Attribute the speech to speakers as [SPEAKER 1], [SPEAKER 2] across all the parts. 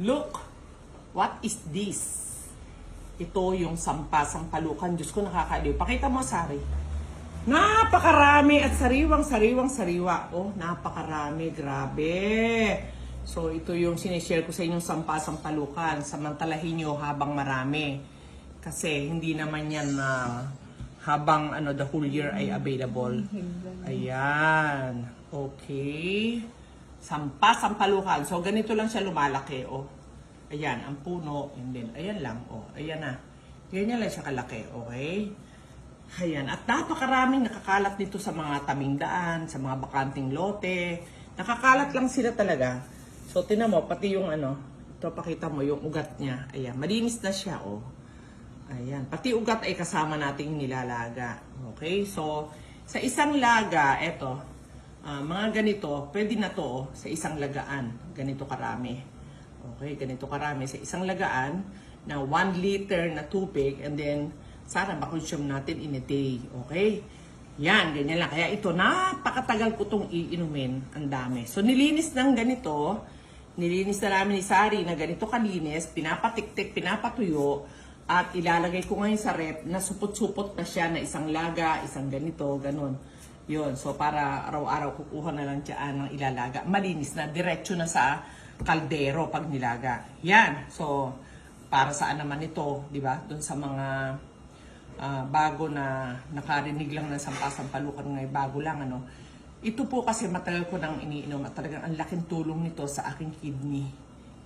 [SPEAKER 1] Look, what is this? Ito yung sampa, sampalukan. Diyos ko, nakakaliw. Pakita mo, Sari. Napakarami at sariwang, sariwang, sariwa. Oh, napakarami. Grabe. So, ito yung sinishare ko sa inyong sampa, sampalukan. Samantalahin nyo habang marami. Kasi hindi naman yan na habang ano the whole year ay available. Ayan. Okay. Sampa, sampalukan. So, ganito lang siya lumalaki. Oh. Ayan, ang puno. And then, ayan lang. Oh, ayan na. Ganyan lang siya kalaki. Okay? Ayan. At napakaraming nakakalat dito sa mga tabing daan, sa mga bakanting lote. Nakakalat lang sila talaga. So, tinan mo, pati yung ano, ito pakita mo, yung ugat niya. Ayan, malinis na siya, oh. Ayan. Pati ugat ay kasama nating nilalaga. Okay? So, sa isang laga, eto, ah, mga ganito, pwede na to oh, sa isang lagaan. Ganito karami. Okay? Ganito karami. Sa isang lagaan na 1 liter na tubig and then sana makonsume natin in a day. Okay? Yan, ganyan lang. Kaya ito, napakatagal ko itong iinumin. Ang dami. So, nilinis ng ganito. Nilinis na namin ni Sari na ganito kalinis. Pinapatiktik, pinapatuyo. At ilalagay ko ngayon sa rep na supot-supot na siya na isang laga, isang ganito, ganun. Yun. So, para araw-araw kukuha na lang dyan ng ilalaga. Malinis na. Diretso na sa kaldero pag nilaga. Yan. So, para saan naman ito, di ba? Doon sa mga ah, bago na nakarinig lang ng sampasampalukan ngayon, bago lang ano. Ito po kasi matagal ko nang iniinom at talagang ang laking tulong nito sa aking kidney.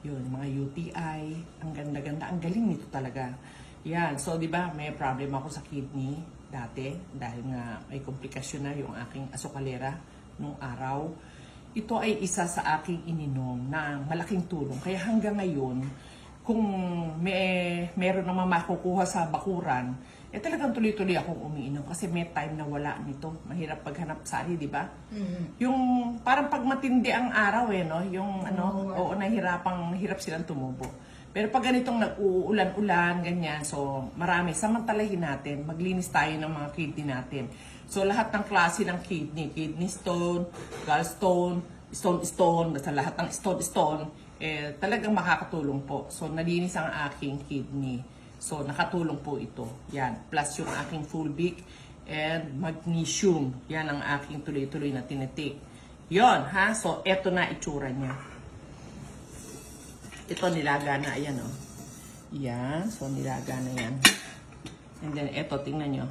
[SPEAKER 1] Yun, mga UTI, ang ganda-ganda, ang galing nito talaga. Yan, so di ba may problem ako sa kidney dati dahil nga may komplikasyon na yung aking asukalera nung araw. Ito ay isa sa aking ininom na malaking tulong. Kaya hanggang ngayon, kung may meron naman makukuha sa bakuran, eh talagang tuloy-tuloy akong umiinom kasi may time na wala nito. Mahirap paghanap sari, di ba? Yung parang pag matindi ang araw eh, no? Yung ano, oo, nahirapang, hirap silang tumubo. Pero pag ganitong nag-uulan-ulan, ganyan, so marami, samantalahin natin, maglinis tayo ng mga kidney natin. So lahat ng klase ng kidney, kidney stone, gallstone, stone-stone, basta lahat ng stone-stone, eh, talagang makakatulong po. So nalinis ang aking kidney. So nakatulong po ito. Yan, plus yung aking fulvic and magnesium. Yan ang aking tuloy-tuloy na tinitik. Yon, ha? So, eto na itsura niya. Ito nilaga na, ayan o. Oh. Yan, so nilaga na yan. And then, eto, tingnan nyo.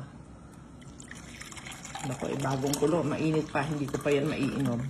[SPEAKER 1] Naku, eh, bagong kulo. Mainit pa, hindi ko pa yan maiinom.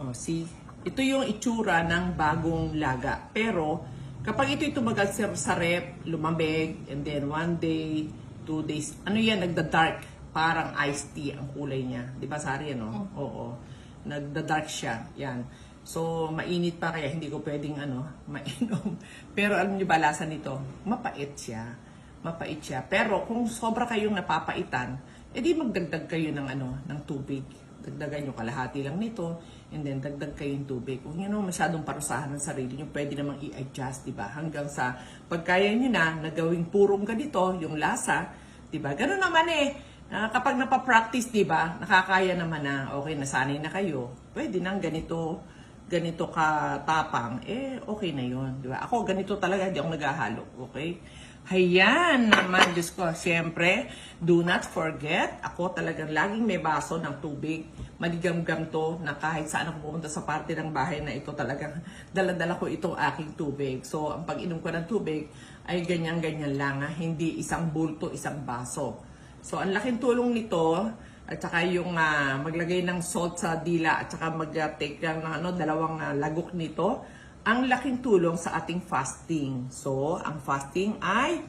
[SPEAKER 1] Oh, see? Ito yung itsura ng bagong laga. Pero, kapag ito tumagal sa, sa rep, lumambig, and then one day, two days, ano yan, nagda-dark. Parang iced tea ang kulay niya. Di ba, Sari, ano? Oo. Nagda-dark siya. Yan. So, mainit pa kaya hindi ko pwedeng ano, mainom. Pero alam niyo ba lasa nito? Mapait siya. Mapait siya. Pero kung sobra kayong napapaitan, edi magdagdag kayo ng ano, ng tubig. Dagdagan nyo kalahati lang nito and then dagdag kayo ng tubig. Kung yun know, masyadong parusahan ng sarili nyo, pwede namang i-adjust, di ba? Hanggang sa pagkaya nyo na, na gawing purong ganito, yung lasa, di ba? Ganun naman eh. Ah, kapag napapractice, di ba, nakakaya naman na, okay, nasanay na kayo, pwede nang ganito, ganito ka tapang, eh, okay na yon di ba? Ako, ganito talaga, hindi ako naghahalo, okay? Hayan naman, Diyos ko. Siyempre, do not forget, ako talagang laging may baso ng tubig. Maligam-gam to na kahit saan ako pumunta sa parte ng bahay na ito talagang dala-dala ko itong aking tubig. So, ang pag-inom ko ng tubig ay ganyan-ganyan lang. Ha? Hindi isang bulto, isang baso. So, ang laking tulong nito, at saka yung ah, maglagay ng salt sa dila, at saka mag-take lang ng ano, dalawang ah, lagok nito, ang laking tulong sa ating fasting. So, ang fasting ay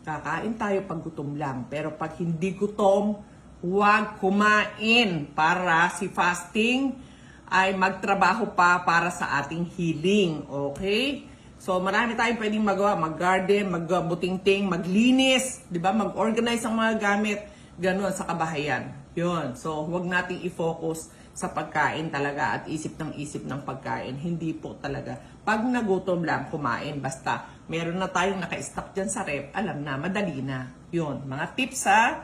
[SPEAKER 1] kakain tayo pag gutom lang. Pero pag hindi gutom, huwag kumain para si fasting ay magtrabaho pa para sa ating healing. Okay? So, marami tayong pwedeng magawa. Mag-garden, mag-butingting, maglinis, di ba? Mag-organize ang mga gamit. Ganon sa kabahayan. Yun. So, huwag nating i-focus sa pagkain talaga at isip ng isip ng pagkain. Hindi po talaga. Pag nagutom lang, kumain. Basta, meron na tayong naka-stock dyan sa rep, alam na, madali na. Yun. Mga tips ha.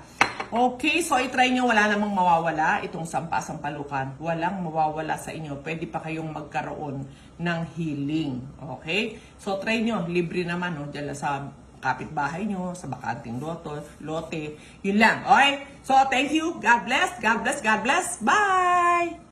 [SPEAKER 1] Okay, so i-try nyo, wala namang mawawala itong sampa-sampalukan. Walang mawawala sa inyo. Pwede pa kayong magkaroon ng healing. Okay? So try nyo, libre naman, no? Lang sa kapitbahay nyo, sa bakanting loto, lote. Yun lang, okay? So thank you. God bless, God bless, God bless. Bye!